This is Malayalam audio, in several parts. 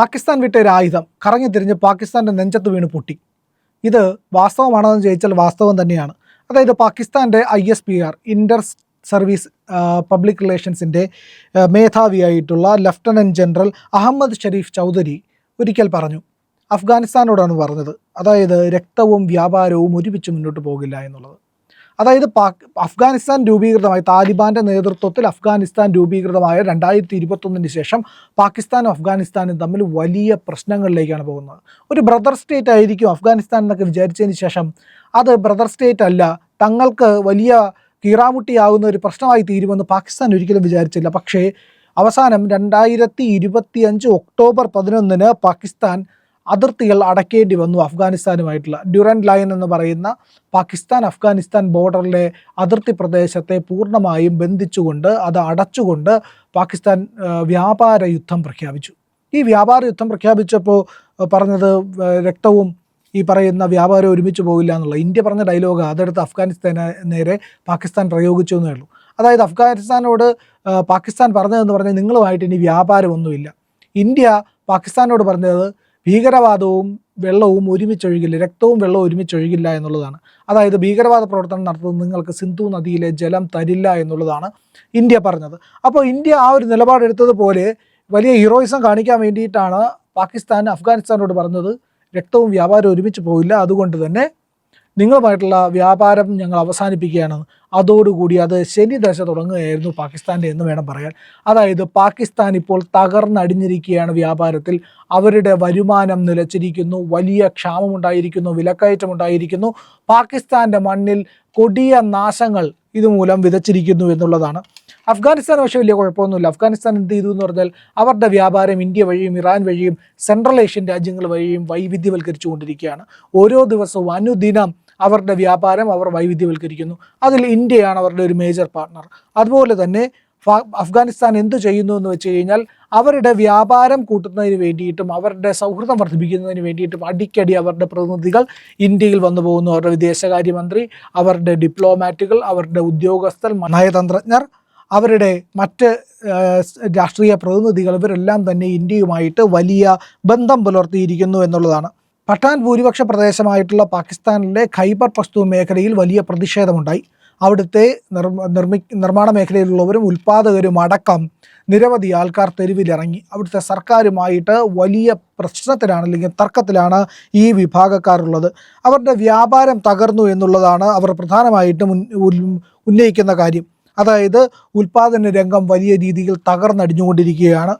പാകിസ്ഥാൻ വിട്ട ഒരു ആയുധം കറങ്ങി തിരിഞ്ഞ് പാകിസ്ഥാന്റെ നെഞ്ചത്ത് വീണ് പൊട്ടി. ഇത് വാസ്തവമാണോ എന്ന് ചോദിച്ചാൽ വാസ്തവം തന്നെയാണ്. അതായത് പാകിസ്ഥാന്റെ I S P R inter service public റിലേഷൻസിന്റെ മേധാവിയായിട്ടുള്ള ലഫ്റ്റനന്റ് ജനറൽ അഹമ്മദ് ഷരീഫ് ചൗധരി ഒരിക്കൽ പറഞ്ഞു അഫ്ഗാനിസ്ഥാനോടാണ് പറഞ്ഞത്. അതായത് രക്തവും വ്യാപാരവും ഒരുമിച്ച് മുന്നോട്ട് പോകില്ല എന്നുള്ളത്. അതായത് പാക് അഫ്ഗാനിസ്ഥാൻ രൂപീകൃതമായി താലിബാന്റെ നേതൃത്വത്തിൽ അഫ്ഗാനിസ്ഥാൻ രൂപീകൃതമായ രണ്ടായിരത്തി ഇരുപത്തൊന്നിന് ശേഷം പാകിസ്ഥാനും അഫ്ഗാനിസ്ഥാനും തമ്മിൽ വലിയ പ്രശ്നങ്ങളിലേക്കാണ് പോകുന്നത്. ഒരു ബ്രദർ സ്റ്റേറ്റ് ആയിരിക്കും അഫ്ഗാനിസ്ഥാൻ എന്നൊക്കെ വിചാരിച്ചതിന് ശേഷം അത് ബ്രദർ സ്റ്റേറ്റ് അല്ല തങ്ങൾക്ക് വലിയ കീറാമുട്ടിയാവുന്ന ഒരു പ്രശ്നമായി തീരുമെന്ന് പാകിസ്ഥാൻ ഒരിക്കലും വിചാരിച്ചില്ല. പക്ഷേ അവസാനം രണ്ടായിരത്തി ഇരുപത്തി അഞ്ച് ഒക്ടോബർ പതിനൊന്നിന് പാകിസ്ഥാൻ അതിർത്തികൾ അടക്കേണ്ടി വന്നു അഫ്ഗാനിസ്ഥാനുമായിട്ടുള്ള. ഡ്യൂറൻഡ് ലൈൻ എന്ന് പറയുന്ന പാകിസ്ഥാൻ അഫ്ഗാനിസ്ഥാൻ ബോർഡറിലെ അതിർത്തി പ്രദേശത്തെ പൂർണമായും ബന്ധിച്ചുകൊണ്ട് അത് അടച്ചുകൊണ്ട് പാകിസ്ഥാൻ വ്യാപാര യുദ്ധം പ്രഖ്യാപിച്ചു. ഈ വ്യാപാര യുദ്ധം പ്രഖ്യാപിച്ചപ്പോൾ പറഞ്ഞത് രക്തവും ഈ പറയുന്ന വ്യാപാരം ഒരുമിച്ച് പോകില്ല എന്നുള്ള. ഇന്ത്യ പറഞ്ഞ ഡയലോഗ് അതെടുത്ത് അഫ്ഗാനിസ്ഥാന് നേരെ പാകിസ്ഥാൻ പ്രയോഗിച്ചു എന്നേ ഉള്ളൂ. അതായത് അഫ്ഗാനിസ്ഥാനോട് പാകിസ്ഥാൻ പറഞ്ഞതെന്ന് പറഞ്ഞാൽ നിങ്ങളുമായിട്ട് ഇനി വ്യാപാരമൊന്നുമില്ല. ഇന്ത്യ പാകിസ്ഥാനോട് പറഞ്ഞത് ഭീകരവാദവും വെള്ളവും ഒരുമിച്ചൊഴുകില്ല രക്തവും വെള്ളവും ഒരുമിച്ചൊഴുകില്ല എന്നുള്ളതാണ്. അതായത് ഭീകരവാദ പ്രവർത്തനം നടത്തുന്നത് നിങ്ങൾക്ക് സിന്ധു നദിയിലെ ജലം തരില്ല എന്നുള്ളതാണ് ഇന്ത്യ പറഞ്ഞത്. അപ്പോൾ ഇന്ത്യ ആ ഒരു നിലപാടെടുത്തതുപോലെ വലിയ ഹീറോയിസം കാണിക്കാൻ വേണ്ടിയിട്ടാണ് പാകിസ്ഥാൻ അഫ്ഗാനിസ്ഥാനോട് പറഞ്ഞത് രക്തവും വ്യാപാരവും ഒരുമിച്ച് പോയില്ല അതുകൊണ്ട് തന്നെ നിങ്ങളുമായിട്ടുള്ള വ്യാപാരം ഞങ്ങൾ അവസാനിപ്പിക്കുകയാണ്. അതോടുകൂടി അത് ശനി ദശ തുടങ്ങുകയായിരുന്നു പാകിസ്ഥാന്റെ എന്ന് വേണം പറയാൻ. അതായത് പാകിസ്ഥാൻ ഇപ്പോൾ തകർന്നടിഞ്ഞിരിക്കുകയാണ് വ്യാപാരത്തിൽ. അവരുടെ വരുമാനം നിലച്ചിരിക്കുന്നു. വലിയ ക്ഷാമമുണ്ടായിരിക്കുന്നു. വിലക്കയറ്റമുണ്ടായിരിക്കുന്നു. പാകിസ്ഥാന്റെ മണ്ണിൽ കൊടിയ നാശങ്ങൾ ഇതുമൂലം വിതച്ചിരിക്കുന്നു എന്നുള്ളതാണ്. അഫ്ഗാനിസ്ഥാൻ പക്ഷേ വലിയ കുഴപ്പമൊന്നുമില്ല. അഫ്ഗാനിസ്ഥാൻ എന്ത് ചെയ്തു എന്ന് പറഞ്ഞാൽ അവരുടെ വ്യാപാരം ഇന്ത്യ വഴിയും ഇറാൻ വഴിയും സെൻട്രൽ ഏഷ്യൻ രാജ്യങ്ങൾ വഴിയും വൈവിധ്യവൽക്കരിച്ചു കൊണ്ടിരിക്കുകയാണ് ഓരോ ദിവസവും അനുദിനം അവരുടെ വ്യാപാരം അവർ വൈവിധ്യവൽക്കരിക്കുന്നു. അതിൽ ഇന്ത്യയാണ് അവരുടെ ഒരു മേജർ പാർട്ണർ അതുപോലെ തന്നെ അഫ്ഗാനിസ്ഥാൻ എന്ത് ചെയ്യുന്നു എന്ന് വെച്ച് കഴിഞ്ഞാൽ അവരുടെ വ്യാപാരം കൂട്ടുന്നതിന് വേണ്ടിയിട്ടും അവരുടെ സൗഹൃദം വർദ്ധിപ്പിക്കുന്നതിന് വേണ്ടിയിട്ടും അടിക്കടി അവരുടെ പ്രതിനിധികൾ ഇന്ത്യയിൽ വന്നു പോകുന്നു. അവരുടെ വിദേശകാര്യമന്ത്രി അവരുടെ ഡിപ്ലോമാറ്റുകൾ അവരുടെ ഉദ്യോഗസ്ഥർ നയതന്ത്രജ്ഞർ അവരുടെ മറ്റ് രാഷ്ട്രീയ പ്രതിനിധികൾ ഇവരെല്ലാം തന്നെ ഇന്ത്യയുമായിട്ട് വലിയ ബന്ധം പുലർത്തിയിരിക്കുന്നു എന്നുള്ളതാണ്. പട്ടാൻ ഭൂരിപക്ഷ പ്രദേശമായിട്ടുള്ള പാകിസ്ഥാനിലെ ഖൈബർ പസ്തു മേഖലയിൽ വലിയ പ്രതിഷേധമുണ്ടായി. അവിടുത്തെ നിർമ്മി നിർമ്മാണ മേഖലയിലുള്ളവരും ഉൽപ്പാദകരും അടക്കം നിരവധി ആൾക്കാർ തെരുവിലിറങ്ങി. അവിടുത്തെ സർക്കാരുമായിട്ട് വലിയ പ്രശ്നത്തിലാണ് അല്ലെങ്കിൽ തർക്കത്തിലാണ് ഈ വിഭാഗക്കാരുള്ളത്. അവരുടെ വ്യാപാരം തകർന്നു എന്നുള്ളതാണ് അവർ പ്രധാനമായിട്ടും ഉന്നയിക്കുന്ന കാര്യം. അതായത് ഉൽപാദന രംഗം വലിയ രീതിയിൽ തകർന്നടിഞ്ഞുകൊണ്ടിരിക്കുകയാണ്.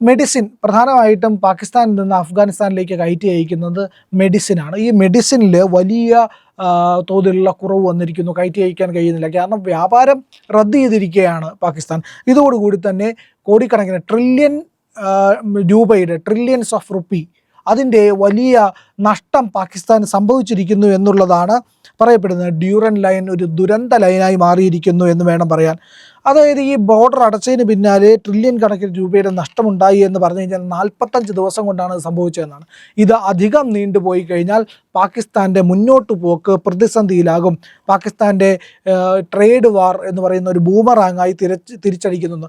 മെഡിസിൻ പ്രധാനമായിട്ടും പാകിസ്ഥാനിൽ നിന്ന് അഫ്ഗാനിസ്ഥാനിലേക്ക് കയറ്റി അയക്കുന്നത് മെഡിസിനാണ്. ഈ മെഡിസിനിൽ വലിയ തോതിലുള്ള കുറവ് വന്നിരിക്കുന്നു. കയറ്റി അയക്കാൻ കഴിയുന്നില്ല. കാരണം വ്യാപാരം റദ്ദ് ചെയ്തിരിക്കുകയാണ് പാകിസ്ഥാൻ. ഇതോടുകൂടി തന്നെ കോടിക്കണക്കിന് ട്രില്യൺ രൂപയുടെ ട്രില്യൻസ് ഓഫ് റുപ്പി അതിന്റെ വലിയ നഷ്ടം പാകിസ്ഥാൻ സംഭവിച്ചിരിക്കുന്നു എന്നുള്ളതാണ് പറയപ്പെടുന്നത് ഡ്യൂറൻ ലൈൻ ഒരു ദുരന്ത ലൈനായി മാറിയിരിക്കുന്നു എന്ന് വേണം പറയാൻ. അതായത് ഈ ബോർഡർ അടച്ചതിന് പിന്നാലെ ട്രില്യൺ കണക്കിന് രൂപയുടെ നഷ്ടമുണ്ടായി എന്ന് പറഞ്ഞു കഴിഞ്ഞാൽ നാൽപ്പത്തഞ്ച് ദിവസം കൊണ്ടാണ് സംഭവിച്ചതെന്നാണ്. ഇത് അധികം നീണ്ടുപോയി കഴിഞ്ഞാൽ പാകിസ്ഥാന്റെ മുന്നോട്ട് പോക്ക് പ്രതിസന്ധിയിലാകും. പാകിസ്ഥാന്റെ ട്രേഡ് വാർ എന്ന് പറയുന്ന ഒരു ബൂമറാങ്ങായി തിരച്ച് തിരിച്ചടിക്കുന്നു.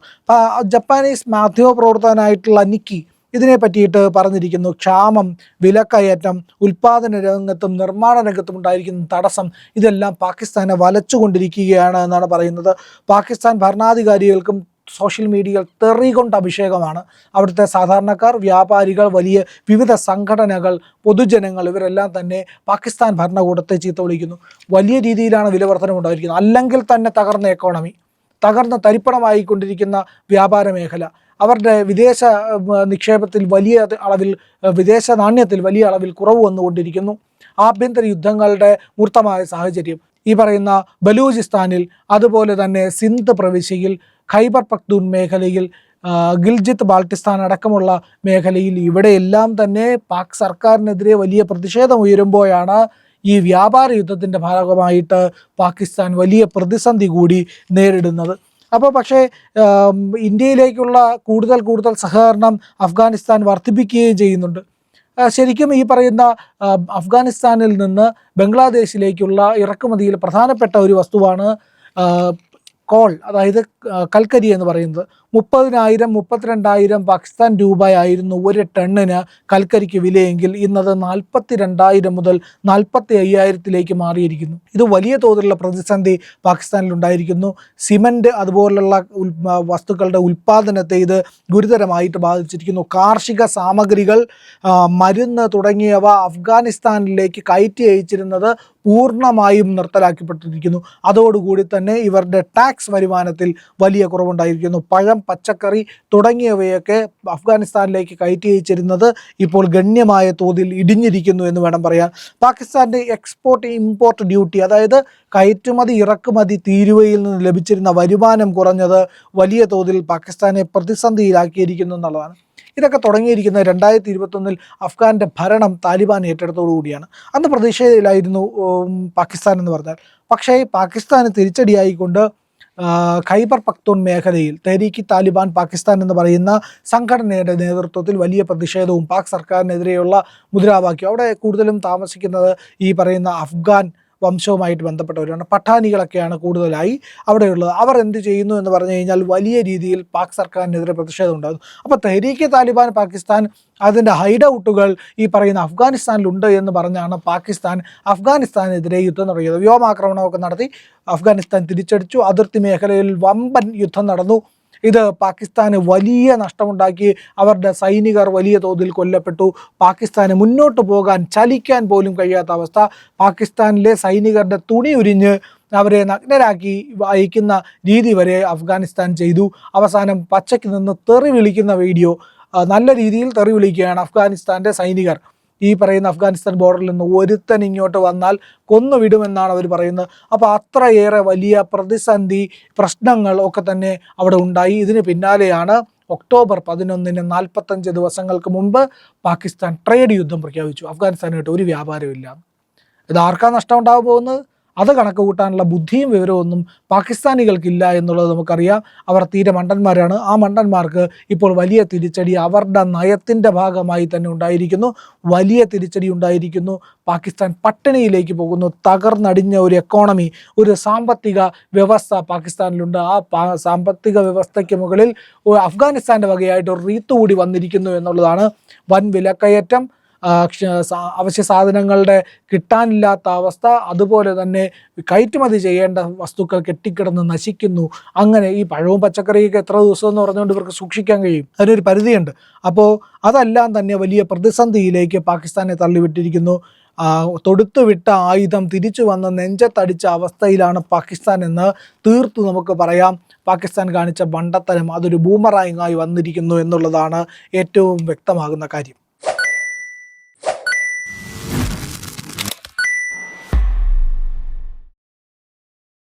ജപ്പാനീസ് മാധ്യമപ്രവർത്തകനായിട്ടുള്ള നിക്കി ഇതിനെ പറ്റിയിട്ട് പറഞ്ഞിരിക്കുന്നു. ക്ഷാമം വിലക്കയറ്റം ഉൽപാദന രംഗത്തും നിർമ്മാണ രംഗത്തും ഉണ്ടായിരിക്കുന്ന തടസ്സം ഇതെല്ലാം പാകിസ്ഥാനെ വലച്ചുകൊണ്ടിരിക്കുകയാണ് എന്നാണ് പറയുന്നത്. പാകിസ്ഥാൻ ഭരണാധികാരികൾക്കും സോഷ്യൽ മീഡിയയിൽ തെറി കൊണ്ട് അഭിഷേകമാണ്. അവിടുത്തെ സാധാരണക്കാർ വ്യാപാരികൾ വലിയ വിവിധ സംഘടനകൾ പൊതുജനങ്ങൾ ഇവരെല്ലാം തന്നെ പാകിസ്ഥാൻ ഭരണകൂടത്തെ ചീത്ത വിളിക്കുന്നു. വലിയ രീതിയിലാണ് വിലവർധനം ഉണ്ടായിരിക്കുന്നത്. അല്ലെങ്കിൽ തന്നെ തകർന്ന എക്കോണമി തകർന്ന തരിപ്പണമായിക്കൊണ്ടിരിക്കുന്ന വ്യാപാര മേഖല. അവരുടെ വിദേശ നിക്ഷേപത്തിൽ വലിയ അളവിൽ വിദേശ നാണ്യത്തിൽ വലിയ അളവിൽ കുറവ് വന്നുകൊണ്ടിരിക്കുന്നു. ആഭ്യന്തര യുദ്ധങ്ങളുടെ മൂർത്തമായ സാഹചര്യം. ഈ പറയുന്ന ബലൂചിസ്ഥാനിൽ അതുപോലെ തന്നെ സിന്ധ് പ്രവിശ്യയിൽ ഖൈബർ പക്തൂൺ മേഖലയിൽ ഗിൽജിത്ത് ബാൾട്ടിസ്ഥാൻ അടക്കമുള്ള മേഖലയിൽ ഇവിടെയെല്ലാം തന്നെ പാക് സർക്കാരിനെതിരെ വലിയ പ്രതിഷേധം ഉയരുമ്പോഴാണ് ഈ വ്യാപാര യുദ്ധത്തിന്റെ ഭാഗമായിട്ട് പാകിസ്ഥാൻ വലിയ പ്രതിസന്ധി കൂടി നേരിടുന്നത്. അപ്പോൾ പക്ഷേ ഇന്ത്യയിലേക്കുള്ള കൂടുതൽ കൂടുതൽ സഹകരണം അഫ്ഗാനിസ്ഥാൻ വർദ്ധിപ്പിക്കുകയും ചെയ്യുന്നുണ്ട്. ശരിക്കും ഈ പറയുന്ന അഫ്ഗാനിസ്ഥാനിൽ നിന്ന് ബംഗ്ലാദേശിലേക്കുള്ള ഇറക്കുമതിയിൽ പ്രധാനപ്പെട്ട ഒരു വസ്തുവാണ് കോൾ അതായത് കൽക്കരി എന്ന് പറയുന്നത്. മുപ്പതിനായിരം മുപ്പത്തിരണ്ടായിരം പാകിസ്ഥാൻ രൂപയായിരുന്നു ഒരു ടണ്ണിന് കൽക്കരിക്ക് വിലയെങ്കിൽ ഇന്നത് നാൽപ്പത്തി രണ്ടായിരം മുതൽ നാൽപ്പത്തി അയ്യായിരത്തിലേക്ക് മാറിയിരിക്കുന്നു. ഇത് വലിയ തോതിലുള്ള പ്രതിസന്ധി പാകിസ്ഥാനിൽ ഉണ്ടായിരിക്കുന്നു സിമന്റ് അതുപോലുള്ള വസ്തുക്കളുടെ ഉൽപ്പാദനത്തെ ഇത് ഗുരുതരമായിട്ട് ബാധിച്ചിരിക്കുന്നു. കാർഷിക സാമഗ്രികൾ മരുന്ന് തുടങ്ങിയവ അഫ്ഗാനിസ്ഥാനിലേക്ക് കയറ്റി അയച്ചിരുന്നത് പൂർണമായും നിർത്തലാക്കപ്പെട്ടിരിക്കുന്നു. അതോടുകൂടി തന്നെ ഇവരുടെ ടാക്സ് വരുമാനത്തിൽ വലിയ കുറവുണ്ടായിരിക്കുന്നു. പഴം പച്ചക്കറി തുടങ്ങിയവയൊക്കെ അഫ്ഗാനിസ്ഥാനിലേക്ക് കയറ്റി അയച്ചിരുന്നത് ഇപ്പോൾ ഗണ്യമായ തോതിൽ ഇടിഞ്ഞിരിക്കുന്നു എന്ന് വേണം പറയാൻ. പാകിസ്ഥാന്റെ എക്സ്പോർട്ട് ഇമ്പോർട്ട് ഡ്യൂട്ടി അതായത് കയറ്റുമതി ഇറക്കുമതി തീരുവയിൽ നിന്ന് ലഭിച്ചിരുന്ന വരുമാനം കുറഞ്ഞത് വലിയ തോതിൽ പാകിസ്ഥാനെ പ്രതിസന്ധിയിലാക്കിയിരിക്കുന്നു എന്നുള്ളതാണ്. ഇതൊക്കെ തുടങ്ങിയിരിക്കുന്നത് രണ്ടായിരത്തി ഇരുപത്തൊന്നിൽ അഫ്ഗാന്റെ ഭരണം താലിബാൻ ഏറ്റെടുത്തോടുകൂടിയാണ് അന്ന് പ്രതീക്ഷയിലായിരുന്നു പാകിസ്ഥാൻ എന്ന് പറഞ്ഞാൽ. പക്ഷേ പാകിസ്ഥാന് തിരിച്ചടിയായിക്കൊണ്ട് ഖൈബർ പക്തൂൺ മേഖലയിൽ തെരീക്ക് താലിബാൻ പാകിസ്ഥാൻ എന്ന് പറയുന്ന സംഘടനയുടെ നേതൃത്വത്തിൽ വലിയ പ്രതിഷേധവും പാക് സർക്കാരിനെതിരെയുള്ള മുദ്രാവാക്യം അവിടെ കൂടുതലും താമസിക്കുന്നത് ഈ പറയുന്ന അഫ്ഗാൻ വംശവുമായിട്ട് ബന്ധപ്പെട്ടവരാണ്. പഠാനികളൊക്കെയാണ് കൂടുതലായി അവിടെയുള്ളത്. അവർ എന്ത് ചെയ്യുന്നു എന്ന് പറഞ്ഞു കഴിഞ്ഞാൽ വലിയ രീതിയിൽ പാക് സർക്കാരിനെതിരെ പ്രതിഷേധം ഉണ്ടാകുന്നു. അപ്പോൾ തെഹരീക്ക് താലിബാൻ പാകിസ്ഥാൻ അതിന്റെ ഹൈഡ് ഔട്ടുകൾ ഈ പറയുന്ന അഫ്ഗാനിസ്ഥാനിലുണ്ട് എന്ന് പറഞ്ഞാണ് പാകിസ്ഥാൻ അഫ്ഗാനിസ്ഥാനെതിരെ യുദ്ധം തുടങ്ങിയത്. വ്യോമാക്രമണമൊക്കെ നടത്തി അഫ്ഗാനിസ്ഥാൻ തിരിച്ചടിച്ചു. അതിർത്തി മേഖലയിൽ വമ്പൻ യുദ്ധം നടന്നു. ഇത് പാകിസ്ഥാന് വലിയ നഷ്ടമുണ്ടാക്കി അവരുടെ സൈനികർ വലിയ തോതിൽ കൊല്ലപ്പെട്ടു. പാകിസ്ഥാന് മുന്നോട്ട് പോകാൻ ചലിക്കാൻ പോലും കഴിയാത്ത അവസ്ഥ. പാകിസ്ഥാനിലെ സൈനികരുടെ തുണി ഉരിഞ്ഞ് അവരെ നഗ്നരാക്കി അയക്കുന്ന രീതി വരെ അഫ്ഗാനിസ്ഥാൻ ചെയ്തു. അവസാനം പച്ചയ്ക്ക് നിന്ന് തെറി വിളിക്കുന്ന വീഡിയോ നല്ല രീതിയിൽ തെറി വിളിക്കുകയാണ് അഫ്ഗാനിസ്ഥാന്റെ സൈനികർ. ഈ പറയുന്ന അഫ്ഗാനിസ്ഥാൻ ബോർഡറിൽ നിന്ന് ഒരുത്തൻ ഇങ്ങോട്ട് വന്നാൽ കൊന്നുവിടുമെന്നാണ് അവർ പറയുന്നത്. അപ്പോൾ അത്രയേറെ വലിയ പ്രതിസന്ധി പ്രശ്നങ്ങൾ ഒക്കെ തന്നെ അവിടെ ഉണ്ടായി. ഇതിന് പിന്നാലെയാണ് ഒക്ടോബർ പതിനൊന്നിന് നാൽപ്പത്തഞ്ച് ദിവസങ്ങൾക്ക് മുമ്പ് പാകിസ്ഥാൻ ട്രേഡ് യുദ്ധം പ്രഖ്യാപിച്ചു. അഫ്ഗാനിസ്ഥാനായിട്ട് ഒരു വ്യാപാരമില്ല ഇത് ആർക്കാ നഷ്ടം ഉണ്ടാകാൻ പോകുന്നത്? അത് കണക്ക് കൂട്ടാനുള്ള ബുദ്ധിയും വിവരവും ഒന്നും പാകിസ്ഥാനികൾക്കില്ല എന്നുള്ളത് നമുക്കറിയാം. അവർ തീരെ മണ്ടന്മാരാണ്. ആ മണ്ടന്മാർക്ക് ഇപ്പോൾ വലിയ തിരിച്ചടി അവരുടെ നയത്തിന്റെ ഭാഗമായി തന്നെ ഉണ്ടായിരിക്കുന്നു. വലിയ തിരിച്ചടി ഉണ്ടായിരിക്കുന്നു. പാകിസ്ഥാൻ പട്ടിണിയിലേക്ക് പോകുന്നു. തകർന്നടിഞ്ഞ ഒരു എക്കോണമി ഒരു സാമ്പത്തിക വ്യവസ്ഥ പാകിസ്ഥാനിലുണ്ട്. ആ സാമ്പത്തിക വ്യവസ്ഥയ്ക്ക് മുകളിൽ അഫ്ഗാനിസ്ഥാന്റെ വകയായിട്ട് ഒരു റീത്ത് കൂടി വന്നിരിക്കുന്നു എന്നുള്ളതാണ് വൻ വിലക്കയറ്റം അവശ്യ സാധനങ്ങളുടെ കിട്ടാനില്ലാത്ത അവസ്ഥ അതുപോലെ തന്നെ കയറ്റുമതി ചെയ്യേണ്ട വസ്തുക്കൾ കെട്ടിക്കിടന്ന് നശിക്കുന്നു. അങ്ങനെ ഈ പഴവും പച്ചക്കറിയൊക്കെ എത്ര ദിവസം എന്ന് പറഞ്ഞുകൊണ്ട് ഇവർക്ക് സൂക്ഷിക്കാൻ കഴിയും. അതിനൊരു പരിധിയുണ്ട്. അപ്പോൾ അതെല്ലാം തന്നെ വലിയ പ്രതിസന്ധിയിലേക്ക് പാകിസ്ഥാനെ തള്ളിവിട്ടിരിക്കുന്നു. തൊടുത്തുവിട്ട ആയുധം തിരിച്ചു വന്ന് നെഞ്ചത്തടിച്ച അവസ്ഥയിലാണ് പാകിസ്ഥാൻ എന്ന് തീർത്തു നമുക്ക് പറയാം. പാകിസ്ഥാൻ കാണിച്ച ബണ്ടത്തരം അതൊരു ബൂമറായിങ്ങായി വന്നിരിക്കുന്നു എന്നുള്ളതാണ് ഏറ്റവും വ്യക്തമാകുന്ന കാര്യം.